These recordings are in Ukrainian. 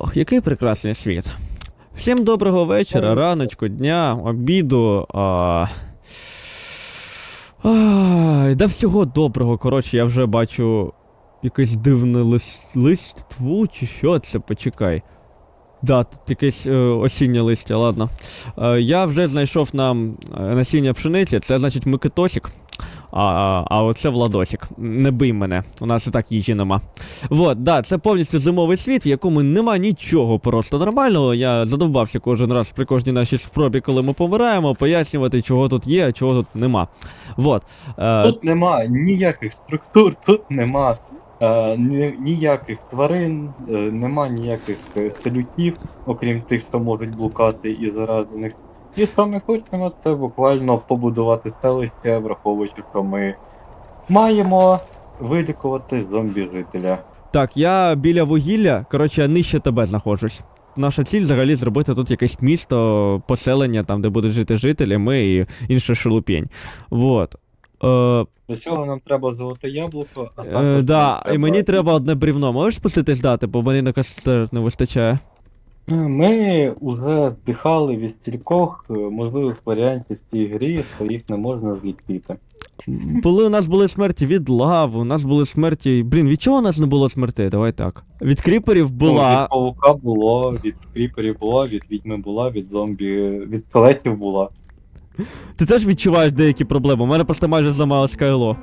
Ох, який прекрасний світ. Всім доброго вечора, раночку, дня, обіду. А... Ай, да всього доброго. Коротше, я вже бачу якесь дивне лист, листву, чи що це, почекай. Да, тут якесь е, осіннє листя, ладно. Е, я вже знайшов нам е, насіння пшениці, це значить Микитосик. А, а, оце Владосик. Не бий мене, у нас і так їжі нема. Вот, да, це повністю зимовий світ, в якому нема нічого просто нормального. Я задовбався кожен раз при кожній нашій спробі, коли ми помираємо, пояснювати, чого тут є, а чого тут нема. Вот. Е, Тут нема ніяких структур, тут нема е, ніяких тварин, е, нема ніяких е, селюків, окрім тих, що можуть блукати і заражених. І що ми хочемо, це буквально побудувати селище, враховуючи, що ми маємо вилікувати зомбі-жителя. Так, я біля вугілля, коротше, я нижче тебе знаходжусь. Наша ціль взагалі зробити тут якесь місто, поселення, там, де будуть жити жителі, ми і інша шелупінь. Вот. Е, Для цього нам треба золоте яблуко, а е, також да, нам і мені треба одне брівно. Можеш спуститись дати, бо мені на кастер не вистачає. Ми вже здихали від стількох е, можливих варіантів в цій грі, що їх не можна зліпити. Були у нас були смерті від лав, у нас були смерті. Блін, від чого у нас не було смерти? Давай так. Від кріперів Ну, була. від паука було, від кріперів була, від відьми була, від зомбі, від скелетів була. Ти теж відчуваєш деякі проблеми. У мене просто майже зламалось кайло.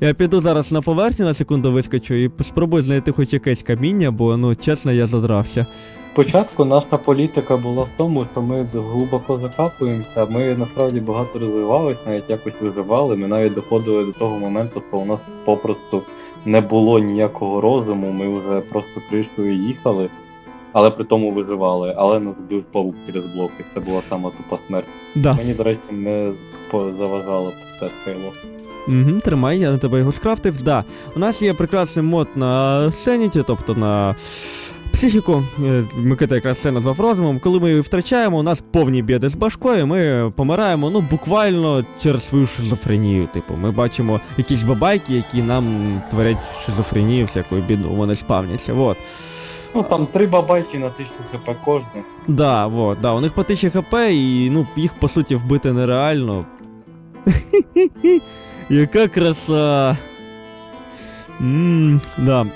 Я піду зараз на поверхню на секунду вискочу і спробую знайти хоч якесь каміння, бо ну чесно я задрався. Спочатку наша політика була в тому, що ми глибоко закапуємося, ми насправді багато розвивались, навіть якось виживали, ми навіть доходили до того моменту, що у нас попросту не було ніякого розуму, ми вже просто кришою їхали, але при тому виживали, але нас збив паук через блоки, це була сама тупа смерть. Да. Мені, до речі, не заважало це Хейло. Угу, тримай, я на тебе його скрафтив. Да. У нас є прекрасний мод на Sanity, тобто на психіку. Е, Микита якраз це назвав розумом. Коли ми її втрачаємо, у нас повні біди з башкою, ми помираємо ну буквально через свою шизофренію. Типу, ми бачимо якісь бабайки, які нам творять шизофренію, всякою біду, вони спавняться. Вот. Ну там три бабайки на тисячу хп кожне. Да, вот, да, у них по 1000 хп, і ну, їх по суті вбити нереально. Яка краса. Ммм, да.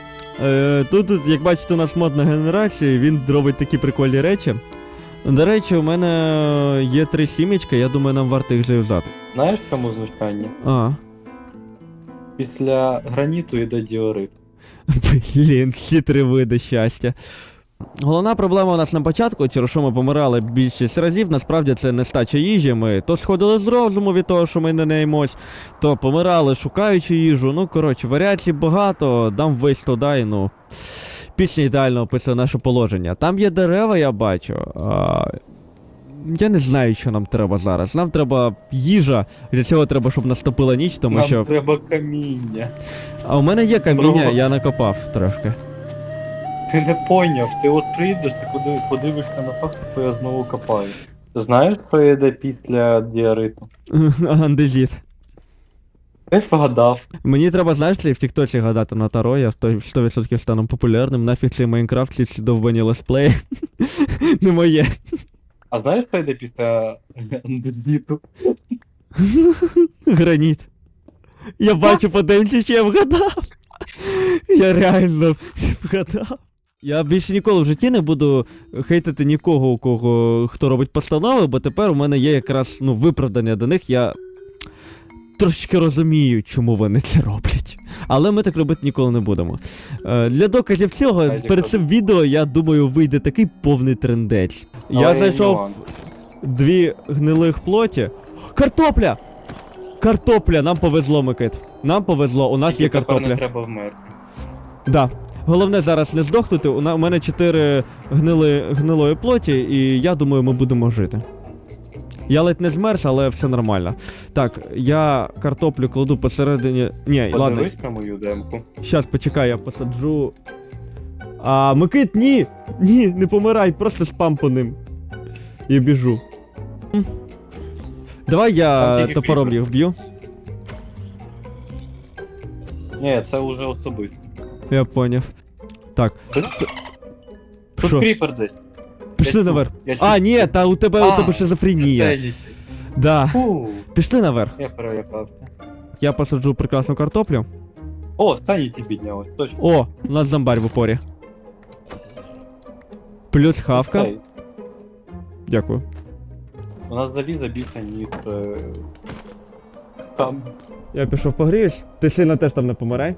Е, тут, як бачите, у нас модна генерація, він робить такі прикольні речі. До речі, у мене є три сімечки, я думаю, нам варто їх зав'язати. Знаєш чому знущання? А. Після граніту йде діорит. Блін, хитрі види щастя. Головна проблема у нас на початку, через що ми помирали більшість разів, насправді це нестача їжі. Ми то сходили з розуму від того, що ми не наїмось, то помирали, шукаючи їжу. Ну, коротше, варіацій багато, дам весь туди, ну. Пісня ідеально описує наше положення. Там є дерева, я бачу. А... Я не знаю, що нам треба зараз. Нам треба їжа. Для цього треба, щоб наступила ніч, тому Нам що. треба каміння. А у мене є каміння, Дрова. я накопав трошки. Ти не поняв, ти от прийдеш, ти подив- подивишся на факт, що я знову копаю. Знаєш, що йде після діариту? Андезіт. Ти вгадав. Мені треба, знаєш, в Тіктоці гадати на Таро, я в той 100% стану популярним. Нафіг цей Майнкрафт, ці ці довбані летсплеї. Не моє. А знаєш, що йде після андезіту? Граніт. Я бачу по демці, що я вгадав. Я реально вгадав. Я більше ніколи в житті не буду хейтити нікого, у кого хто робить постанови, бо тепер у мене є якраз ну, виправдання до них. Я трошечки розумію, чому вони це роблять. Але ми так робити ніколи не будемо. Е, для доказів цього, перед цим відео, я думаю, вийде такий повний трендець. Я зайшов дві гнилих плоті. Картопля! Картопля! Нам повезло, Микит. Нам повезло, у нас Тільки є тепер картопля. не треба вмерти. Да. Головне зараз не здохнути. У мене чотири гнили, гнилої плоті, і я думаю, ми будемо жити. Я ледь не змерз, але все нормально. Так, я картоплю кладу посередині. Ні, ладно, на мою демку. щас почекай, я посаджу. А, Микит, ні! Ні, не помирай, просто спам по ним. Я біжу. Давай я топором їх вб'ю. Ні, це вже особисто. Я поняв. Так. Це... Тут Що? кріпер десь. Пішли Я наверх. Я А, ні, та у тебе у А, тебе шизофренія. Да. Фу, Пішли наверх. я перелякався. Я посаджу прекрасну картоплю. О, станіці піднялось, точно. О, у нас зомбарь в упорі. Плюс хавка. Ей, Дякую. У нас заліза більше, ніж е, там. Я пішов погріюсь. Ти сильно теж там не помирай.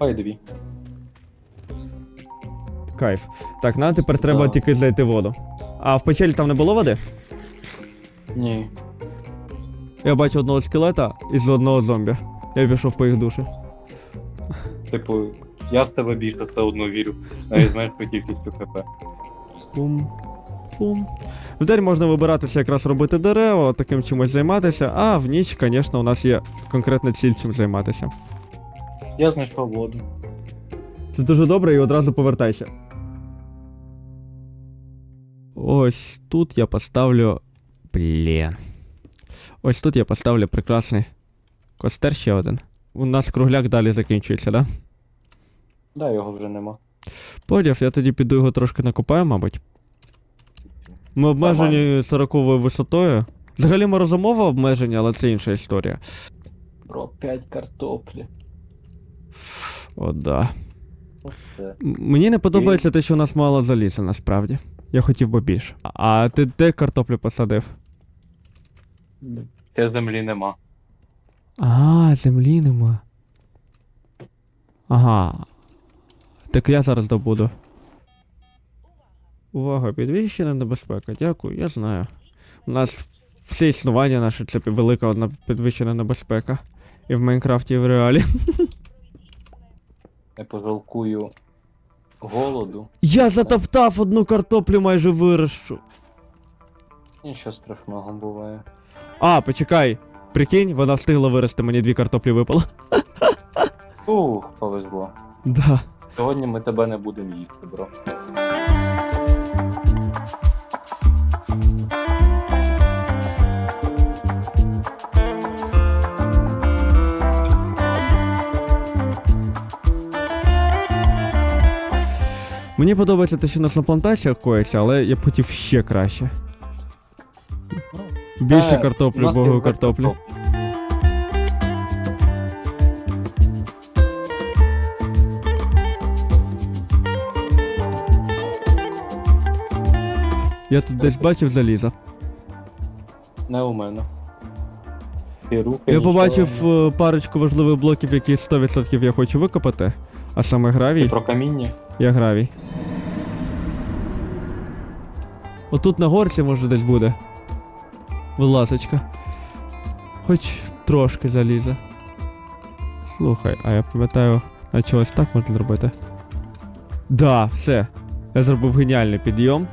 Дві. Кайф. Так, нам тепер треба Да. тільки знайти воду. А в печері там не було води? Ні. Я бачу одного скелета і одного зомбі. Я пішов по їх душі. Типу, я в тебе більше все одно вірю. Навіть знаєш по кількістю ХП. Пум. Пум. Вдень можна вибиратися якраз робити дерева, таким чимось займатися, а в ніч, звісно, у нас є конкретна ціль чим займатися. Я знайшов воду. Це дуже добре і одразу повертайся. Ось тут я поставлю. Блін. Ось тут я поставлю прекрасний костер ще один. У нас кругляк далі закінчується, да? Да, його вже нема. Поняв, я тоді піду його трошки накопаю, мабуть. Ми обмежені 40 висотою. Взагалі ми розумово обмежені, але це інша історія. Про 5 картоплі. О, да. Оце. Мені не подобається те, що у нас мало заліза, насправді. Я хотів би більше. А- А ти де картоплю посадив? Ще землі нема. А, землі нема. Ага. Так я зараз добуду. Увага, підвищена небезпека. Дякую, я знаю. У нас все існування наше це велика одна підвищена небезпека. І в Майнкрафті, і в реалі. Я пожалкую голоду. Я затоптав одну картоплю майже вирощу. Нічого страшного буває. А, почекай. Прикинь, вона встигла вирости, мені дві картоплі випало. Ух, повезло. Да. Сьогодні ми тебе не будемо їсти, бро. Мені подобається те, що у нас на плантаціях коїться, але я б хотів ще краще. Більше картоплі, богу картоплі. Я тут десь бачив залізо. Не у мене. І руки Я нічого побачив не- е, парочку важливих блоків, які 100% я хочу викопати. А саме Ти гравій. про каміння? Я гравій. Отут на горці може десь буде. Будь ласочка. Хоч трошки заліза. Слухай, а я пам'ятаю, а чогось так можна зробити. Да, все. Я зробив геніальний підйом.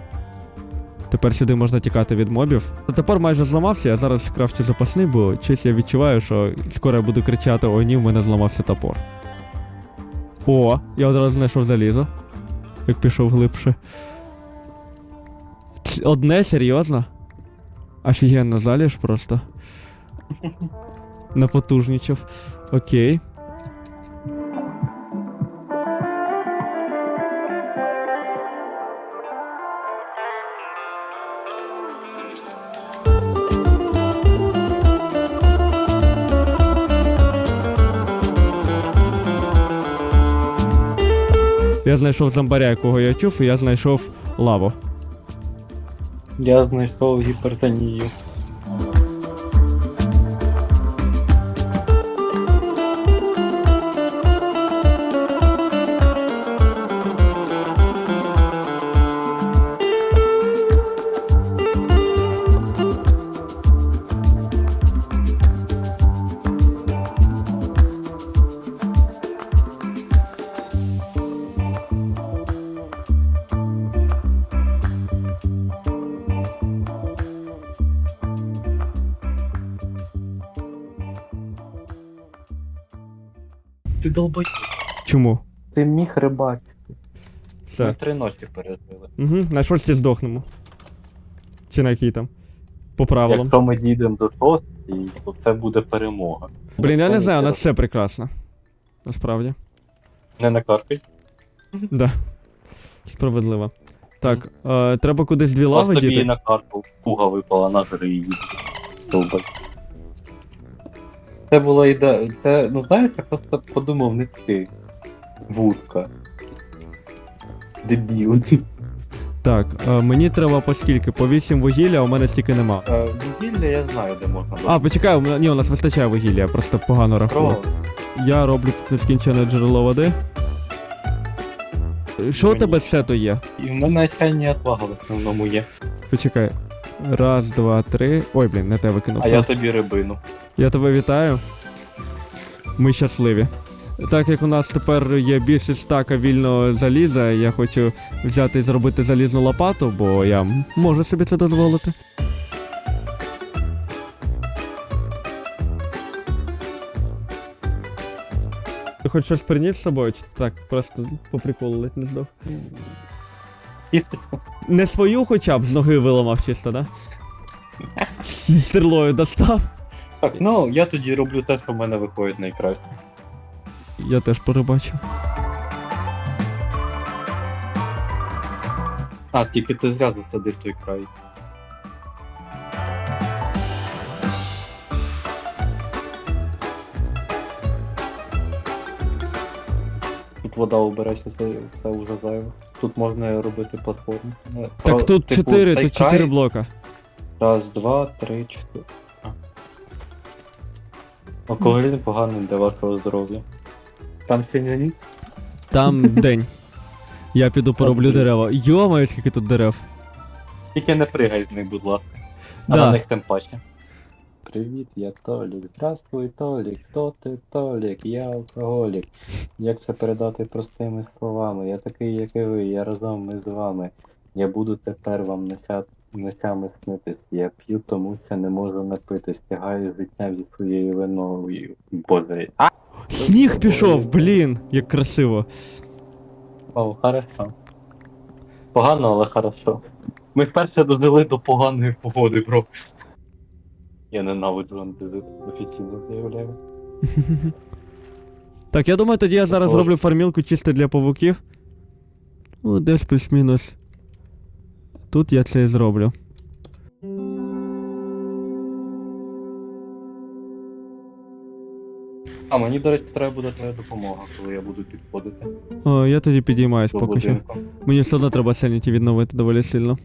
Тепер сюди можна тікати від мобів. Тепер майже зламався, я зараз крафчу запасний, бо щось я відчуваю, що скоро я буду кричати, о ні, в мене зламався топор. О, я одразу знайшов залізо. Як пішов глибше. Одне серйозно? Офігенно заліж просто. Напотужнічав. Окей. Знайшов зомбаря, якого я чув, і я знайшов лаву. Я знайшов гіпертонію. Долбой. Чому? Ти міг рибати. Ми Все. три ночі пережили. Угу. На шості здохнемо. Чи на якій там? По правилам. Якщо ми дійдемо до шостої, то це буде перемога. Блін, я не знаю, у нас все прекрасно. Насправді. Не накаркай. Да. Справедливо. Так, е, треба кудись дві лави От тобі і діти. на карту пуга випала на жри її. Долбай. Це була ідея. Це, ну знаєш, я просто подумав не ти. Вудка. Дебіл. Так, е, мені треба по скільки? По 8 вугілля, а у мене стільки нема. Е, Вугілля я знаю, де можна А, почекай, у мене, ні, у нас вистачає вугілля, я просто погано рахую. Про. Я роблю тут нескінчене джерело води. Що у Мені- тебе з сету є? І в мене чайні отвага в основному є. Почекай. Раз, два, три. Ой, блін, не те викинув. А я тобі рибину. Я тебе вітаю. Ми щасливі. Так як у нас тепер є більше стака вільного заліза, я хочу взяти і зробити залізну лопату, бо я можу собі це дозволити. Ти хоч щось приніс з собою, чи ти так просто по приколу ледь не здох? Кісточку. Не свою хоча б з ноги виламав чисто, да? З Стрілою достав. Так, ну я тоді роблю те, що в мене виходить найкраще. Я теж перебачив. А, тільки ти зря засадив той край. Тут вода убереться, це, вже зайве. Тут можна робити платформу. Ну, про- Так тут типу, 4, тут 4 блока. Раз, два, три, чотири. А. Алкоголь поганий для вашого здоров'я. Там сьогодні ніч? Там день. Я піду пороблю дерева. Йомаю, скільки тут дерев. Тільки не пригай з них, будь ласка. А Да. на них тим паче. Привіт, я Толік. Здравствуй, Толік. Хто ти, Толік? Я алкоголік. Як це передати простими словами? Я такий, як і ви, я разом ми з вами. Я буду тепер вам ноча- ночами снитись. Я п'ю, тому що не можу напитись. Тягаю життя зі своєю виною. Боже. А! Сніг пішов, блін, як красиво. О, хорошо. Погано, але хорошо. Ми вперше дожили до поганої погоди, бро. Я ненавиджу антизит, офіційно заявляю. Так, я думаю, тоді я зараз Тож. зроблю фармілку чисто для павуків. Ну, десь плюс-мінус. Тут я це і зроблю. А мені, до речі, треба буде твоя допомога, коли я буду підходити О, я тоді підіймаюсь до поки що. будинку. Мені все одно треба саніті відновити доволі сильно.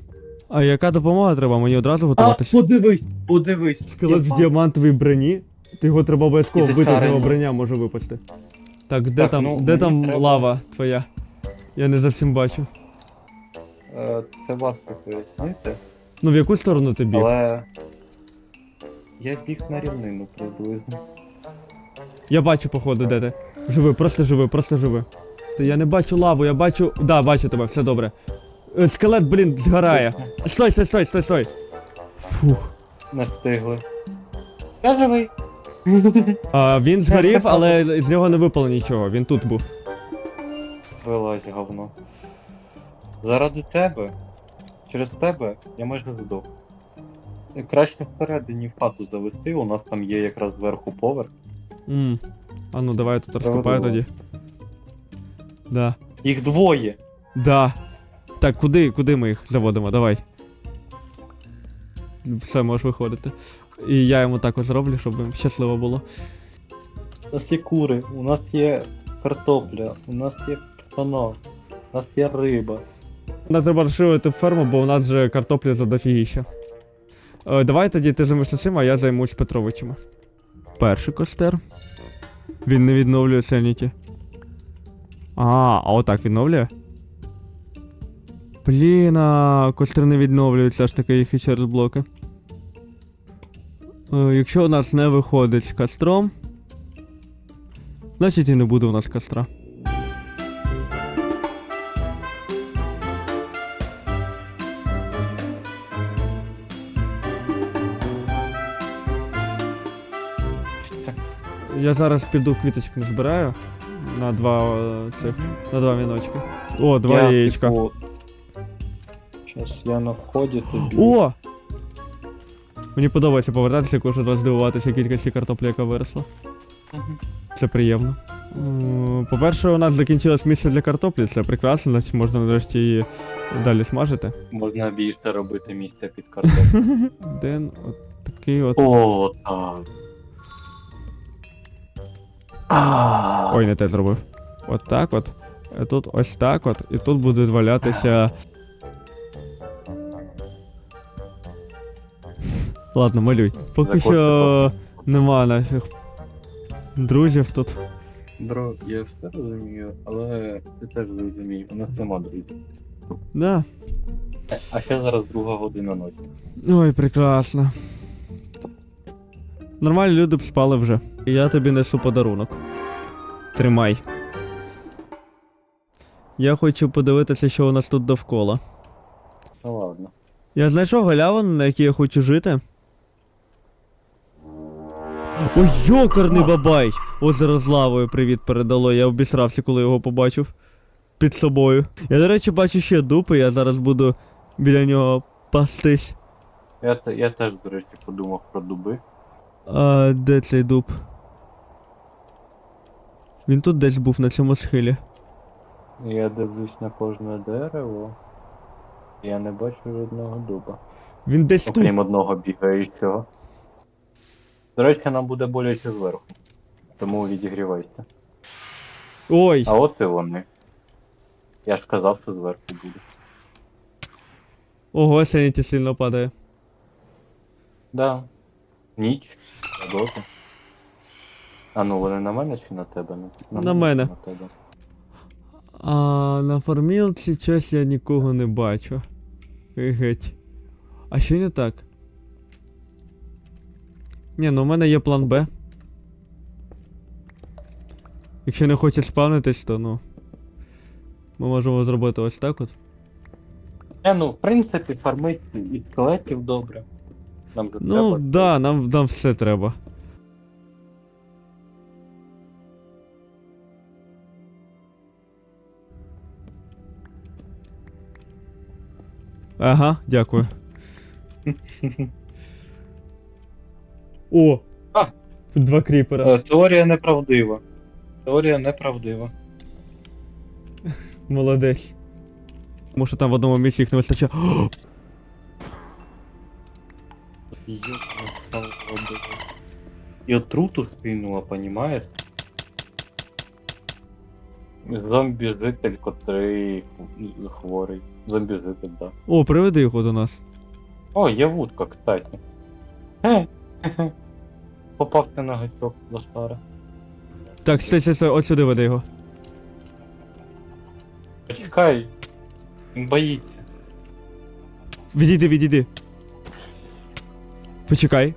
А яка допомога треба? Мені одразу А, готуватись? подивись, подивись. Скелет в діамантовій броні. Ти його треба обов'язково І вбити, з його броня може випасти. Так, де Так, там, ну, де мені там треба- лава твоя? Я не зовсім бачу. Е, Це важко пояснити, Ну в яку сторону ти біг? але я біг на рівнину приблизно. Я бачу, походу, де ти. Живи, просто живи, просто живи. Та я не бачу лаву, я бачу. Да, бачу тебе, все добре. Е, Скелет, блін, згорає. Стой, стой, стой, стой, стой. Фух. Не встигли. Я живий. А, він згорів, але з нього не випало нічого, він тут був. Вилазь, говно. Заради тебе, через тебе я майже здох. Е, Краще всередині в хату завести, у нас там є якраз зверху поверх. Ммм. А ну давай я тут розкопаю тоді. Да. Їх двоє! Да. Так, куди, куди ми їх заводимо? Давай. Все, можеш виходити. І я йому також зроблю, щоб їм щасливо було. У нас є кури, у нас є картопля, у нас є пано, у нас є риба. Нам треба розширювати ферму, бо у нас вже картоплі за дофігіща. Е, давай тоді ти займешся цим, а я займусь Петровичами. Перший костер. Він не відновлює Саніті. А, а отак відновлює? Блін, а костер не відновлюється, аж таки їх і через блоки. Е, якщо у нас не виходить з костром, значить і не буде у нас костра. Я зараз піду квіточки назбираю на два е, цих, на два віночки. О, два я, яєчка. Типу... Щас я на вході тобі. О! Мені подобається повертатися кожен раз здивуватися кількості картоплі, яка виросла. Мгм. Це приємно. М, По-перше, у нас закінчилось місце для картоплі, це прекрасно, значить можна нарешті її далі смажити. Можна більше робити місця під картоплю. Один от такий от. О, так. А, Ой, не те зробив. От так от. Е, Тут ось так от. І тут буде валятися. Ладно, малюй. Поки Закон, що нема наших друзів тут. Бро, я все розумію, але ти теж зрозумій, у нас нема друзів. Да. Е, А ще зараз друга година ночі. Ой, прекрасно. Нормальні люди б спали вже. І я тобі несу подарунок. Тримай. Я хочу подивитися, що у нас тут довкола. Ну ладно. Я знайшов галявину, на якій я хочу жити. Ой, йокарний бабай! Озеро з лавою привіт передало, я обісрався, коли його побачив. Під собою. Я, до речі, бачу ще дуб, і я зараз буду біля нього пастись. Я, я теж, до речі, подумав про дуби. А де цей дуб? Він тут десь був на цьому схилі. Я дивлюсь на кожне дерево. Я не бачу жодного дуба. Він десь тут. Окрім одного бігаючого. До речі, нам буде боляче зверху. Тому відігрівайся. Ой! А от і вони. Я ж казав, що зверху буде. Ого, Сеніті сильно падає. Да. Ніч. Доти. А ну вони на мене чи на тебе? На мене. чи На тебе. А на фармілці щось я нікого не бачу. Геть. А що не так? Ні, ну у мене є план Б. Якщо не хочеш спавнитись, то ну. Ми можемо зробити ось так от. Не, ну, в принципі, фармить і скелетів добре. Нам же Ну, треба. да, нам, нам все треба. Ага, дякую. О! А. Два кріпера. Е, Теорія неправдива. Теорія неправдива. Молодець. Тому що там в одному місці їх не вистачає. О! І отруту скинула, понімаєш? Зомбі-житель, котрий хворий. Зомбі-житель, да. О, приведи його до нас. О, є вудка, кстати. Хе, хе-хе. Попався на гачок Лошара. Так, стой, стой, стой, от сюди веди його. Почекай. Він боїться. Відійди, відійди. Почекай.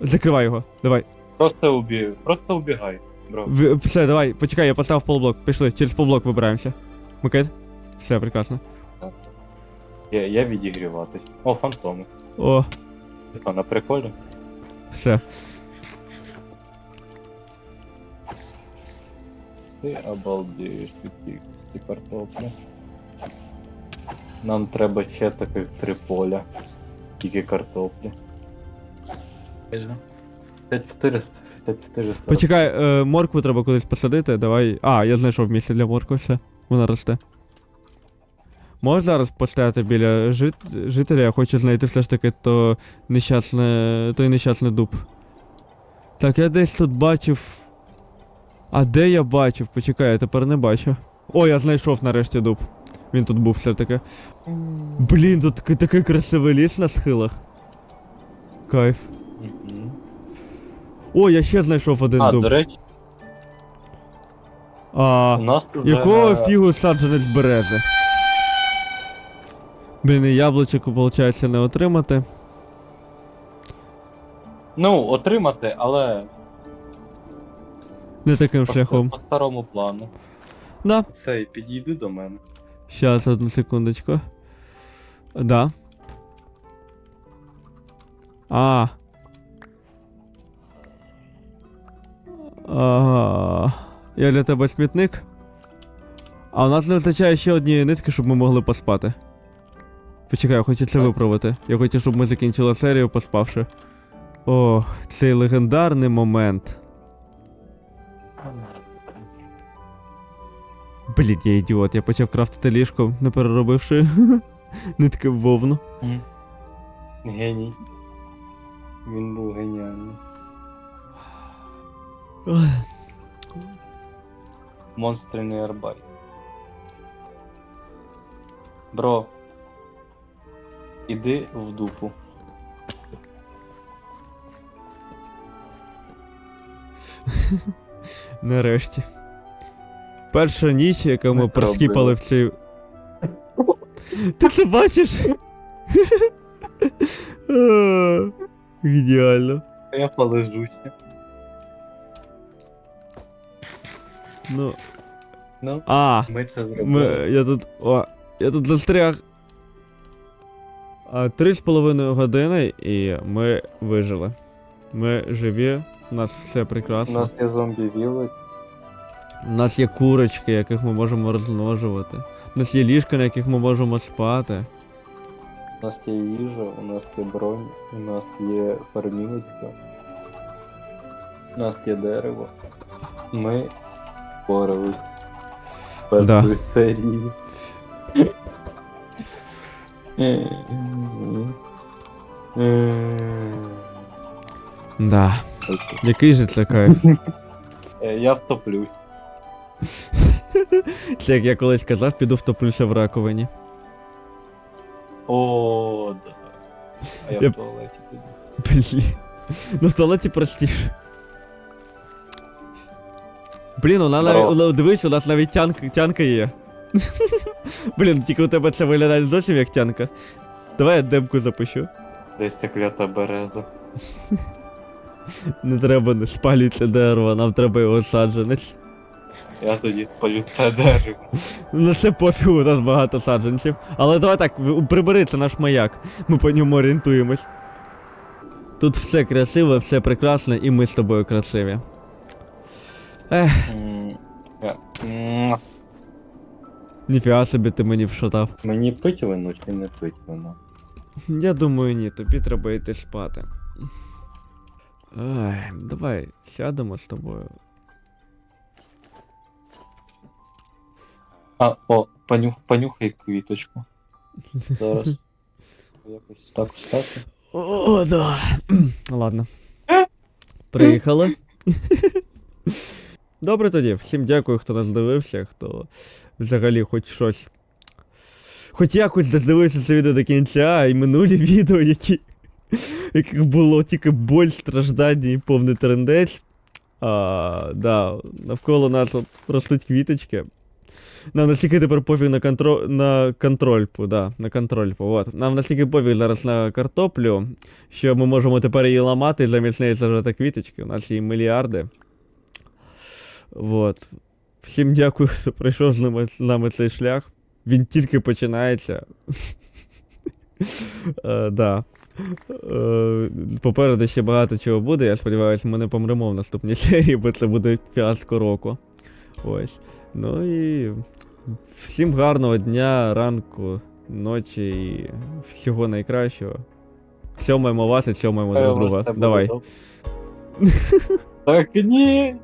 Закривай його. Давай. Просто убій. Просто убігай, бро. В... Все, давай, почекай, я поставив полблок. Пішли, через полблок вибираємося. Микит? Все, прекрасно. Я, я відігріватись. О, фантоми. О, Типа на приколі. все. Ти обалдієш від ці ці картоплі. Нам треба ще таких три поля. Тільки картоплі. 54, 54 Почекай, е, моркву треба кудись посадити, давай. А, я знайшов місце для моркви, все. Вона росте. Можеш зараз поставити біля жит... жителя, я хочу знайти все ж таки то нещасне. той нещасний дуб. Так, я десь тут бачив. А де я бачив? Почекай, я тепер не бачу. О, я знайшов нарешті дуб. Він тут був все таки. Блін, тут такий, такий красивий ліс на схилах. Кайф. О, я ще знайшов один А, дуб. до речі, А, у нас якого фігу саджанець берези? Блін, і яблучко, виходить, не отримати. Ну, отримати, але Не таким по, шляхом. по старому плану. Да. Цей, підійди до мене. Щас, одну секундочку. Да. А. Ага. Я для тебе смітник. А у нас не вистачає ще однієї нитки, щоб ми могли поспати. Почекай, я хочу це Так. виправити. Я хочу, щоб ми закінчили серію, поспавши. Ох, цей легендарний момент. Блін, я ідіот, я почав крафтити ліжко, не переробивши нитки в вовну. Геній. Він був геніальний. Монстрений арбай. Бро. Іди в дупу. Нарешті. Перша ніч, яку ми проскіпали в цій. Ти це бачиш? Геніально. Я полежу ще. Ну. Ну, А, ми це зробили. ми, я тут. О, я тут застряг. Три з половиною години і ми вижили. Ми живі, у нас все прекрасно. У нас є зомбі вілець. У нас є курочки, яких ми можемо розмножувати. У нас є ліжка, на яких ми можемо спати. У нас є їжа, у нас є бронь, у нас є фармілочка. У нас є дерево. Ми впорались. Да. серії. Да. Який же це кайф. Е, Я втоплюсь. Це як я колись казав, піду втоплюся в раковині. О, да. А я в туалеті тоді. Блін. Ну в туалеті простіше. Блін, у нас дивись, у нас навіть тянка, тянка є. Блін, тільки у тебе це виглядає зовсім як тянка. Давай я демку запишу. Десь та клята береза. Не треба не спалюй це дерево, нам треба його саджанець. Я тоді спалю це дерево. Ну це пофігу, у нас багато саджанців. Але давай так, прибери, це наш маяк. Ми по ньому орієнтуємось. Тут все красиво, все прекрасно, і ми з тобою красиві. Ех, М, я- М, ніфіга собі ти мені вшатав. Мені пить вино чи не пить вино? Я думаю, ні, тобі треба йти спати. Ай, давай сядемо з тобою. А, о, понюх, понюхай квіточку. Зараз. Якось так встати. О, да. Ладно. Приїхали. Добре тоді. Всім дякую, хто нас дивився, хто взагалі хоч щось. Хоч якось додивився це відео до кінця, і минулі відео, які. яких було тільки боль, страждання і повний трендець. А, да, навколо нас от ростуть квіточки. Нам настільки тепер пофіг на контро... на контрольпу, да, на контрольпу. От. Нам настільки пофіг зараз на картоплю, що ми можемо тепер її ламати і замість неї сажати квіточки. У нас є мільярди. Вот. Всім дякую, хто пройшов з нами, цей шлях. Він тільки починається. Е, Да. Е, Попереду ще багато чого буде. Я сподіваюся, ми не помремо в наступній серії, бо це буде фіаско року. Ось. Ну і всім гарного дня, ранку, ночі і всього найкращого. Цьомаємо вас і цьомаємо друг друга. Давай. Так ні.